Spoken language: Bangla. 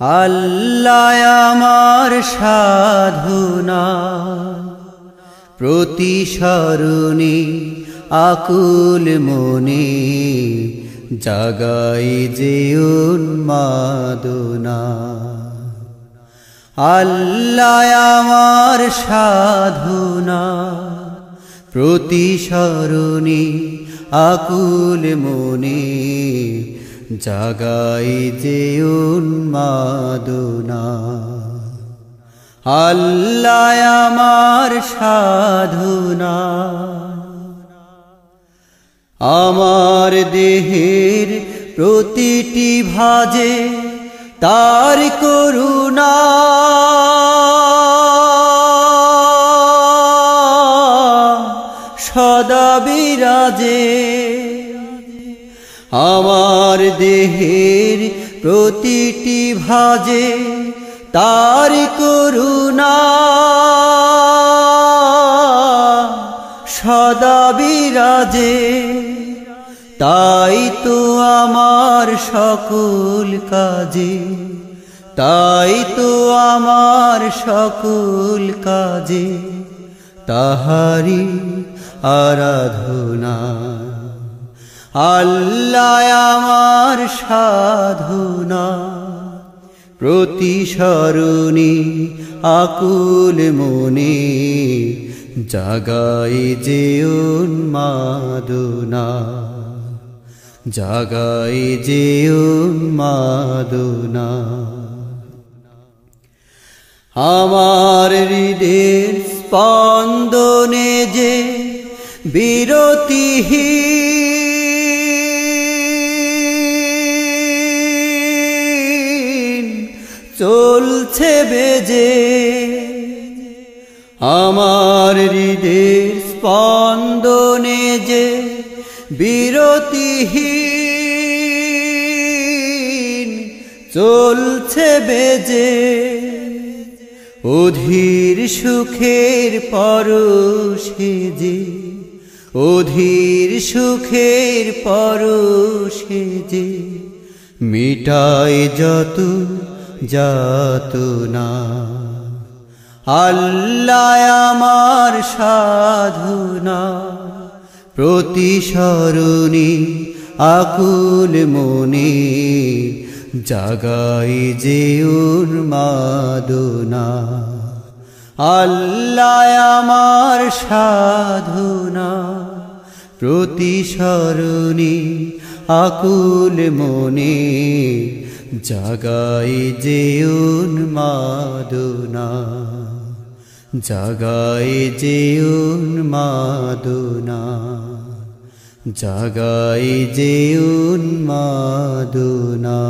আল্লাহ আমার প্রতি প্রতিসরণে আকুল মনে জাগাই যে উন্মাদনা। আল্লাহ আমার প্রতি প্রতিসরণে আকুল মনে জাগাই যে উন্মাদনা আল্লাহ আমার সাধুনা। আমার দেহের প্রতিটি ভাজে তার করুণা। সদা বিরাজে। আমার দেহের প্রতিটি ভাজে তার করুণা। সদা বিরাজে, তাই তো আমার সকল কাজে, তাই তো আমার সকল কাজে তাহারি আরাধনা। আল্লাহ আমার সাধনা, প্রতিসরণী আকুল মনে জাগাই যে উন্মাদনা জাগাই যে উন্মাদনা আমার হৃদের স্পন্দনে যে বিরতিহীন চলছে বেজে। আমার হৃদের স্পন্দনে যে বিরতিহীন চলছে বেজে। অধীর সুখের পরশে যে, অধীর সুখের পরশে যে মিটাই যত যাত না আল্লাহ আমার সাধনা। প্রতিসরণী আকুল মনে জাগাই যে উন্মাদনা। আল্লাহ আমার সাধনা। প্রতিসরণী আকুল মনে জাগাই যে উন্মাদনা জাগাই যে উন্মাদনা জাগাই যে উন্মাদনা